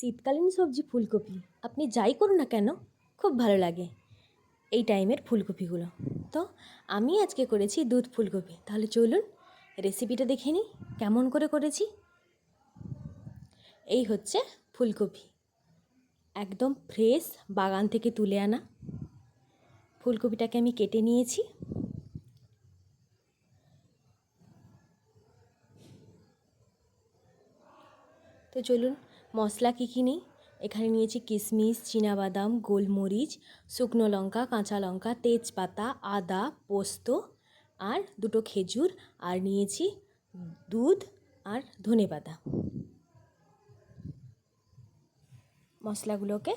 শীতকালীন সবজি ফুলকপি। আপনি যাই করুন না কেন, খুব ভালো লাগে এই টাইমের ফুলকপিগুলো। তো আমি আজকে করেছি দুধ ফুলকপি। তাহলে চলুন রেসিপিটা দেখে নিই, কেমন করে করেছি। এই হচ্ছে ফুলকপি। একদম ফ্রেশ বাগান থেকে তুলে আনা। ফুলকপিটাকে আমি কেটে নিয়েছি। তো চলুন মশলা কী কী নিই? এখানে নিয়েছি কিশমিশ বাদাম গোলমরিচ, শুকনো লঙ্কা, কাঁচা লঙ্কা, তেজপাতা, আদা, পোস্ত আর দুটো খেজুর আর নিয়েছি দুধ আর ধনে পাতা। মশলাগুলোকে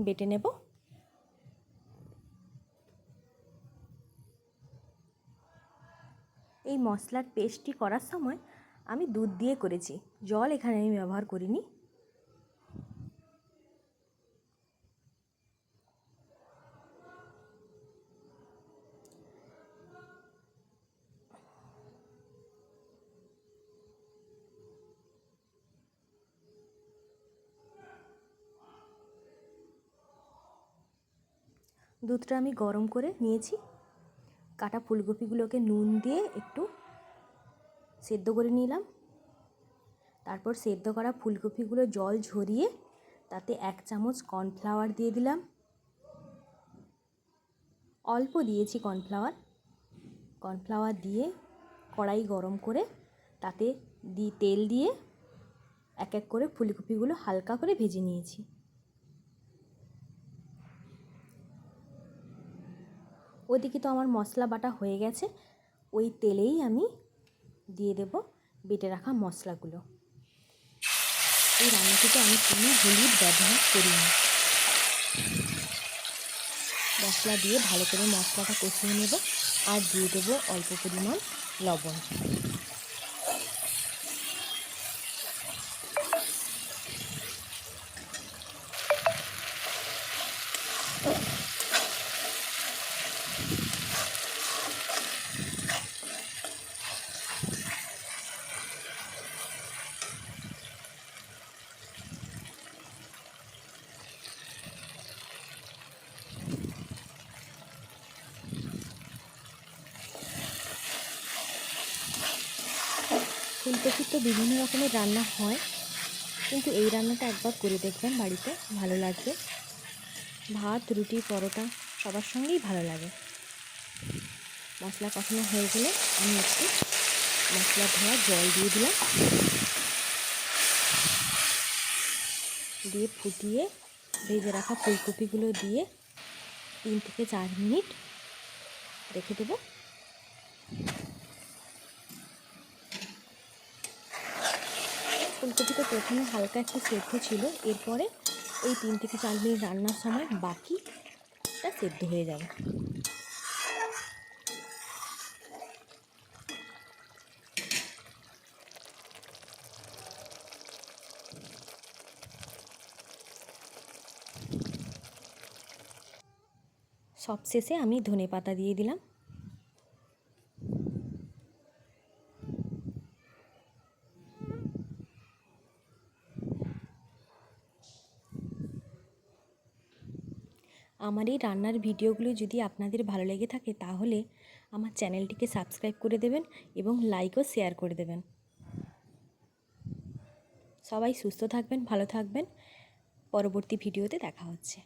বেটে নেব। এই মশলার পেস্টটি করার সময় আমি দুধ দিয়ে করেছি। জল এখানে আমি ব্যবহার করিনি। দুধটা আমি গরম করে নিয়েছি। কাটা ফুলকপিগুলোকে নুন দিয়ে একটু সেদ্ধ করে নিলাম। তারপর সেদ্ধ করা ফুলকপিগুলো জল ঝরিয়ে তাতে এক চামচ কর্নফ্লাওয়ার দিয়ে দিলাম। অল্প দিয়েছি কর্নফ্লাওয়ার। কর্নফ্লাওয়ার দিয়ে কড়াই গরম করে তাতে দি, তেল দিয়ে এক এক করে ফুলকপিগুলো হালকা করে ভেজে নিয়েছি। ওদিকে তো আমার মশলা বাটা হয়ে গেছে। ওই তেলেই আমি দিয়ে দেব বেটে রাখা মশলাগুলো। এই রান্নাটিতে আমি কোনো হলুদ ব্যবহার করি না মশলা দিয়ে ভালো করে মশলাটা কষিয়ে নেব আর দিয়ে দেবো অল্প পরিমাণ লবণ। ফুলকপির তো বিভিন্ন রকমের রান্না হয়, কিন্তু এই রান্নাটা একবার করে দেখবেন বাড়িতে, ভালো লাগবে। ভাত, রুটি, পরোটা সবার সঙ্গেই ভালো লাগে। মশলা কষানো হয়ে গেলে আমি একটু মশলা ধোয়া জল দিয়ে দিলাম। দিয়ে ফুটিয়ে ভেজে রাখা ফুলকপিগুলো দিয়ে তিন থেকে চার মিনিট রেখে দেবো। ফুলকপিটা প্রথমে হালকা একটু সেদ্ধ ছিল, এরপরে এই তিন থেকে চার মিনিট রান্নার সময় বাকিটা সেদ্ধ হয়ে যাবে। সবশেষে আমি ধনে পাতা দিয়ে দিলাম। আমার এই রান্নার ভিডিওগুলো যদি আপনাদের ভালো লেগে থাকে তাহলে আমার চ্যানেলটিকে সাবস্ক্রাইব করে দেবেন এবং লাইক ও শেয়ার করে দেবেন। সবাই সুস্থ থাকবেন, ভালো থাকবেন। পরবর্তী ভিডিওতে দেখা হচ্ছে।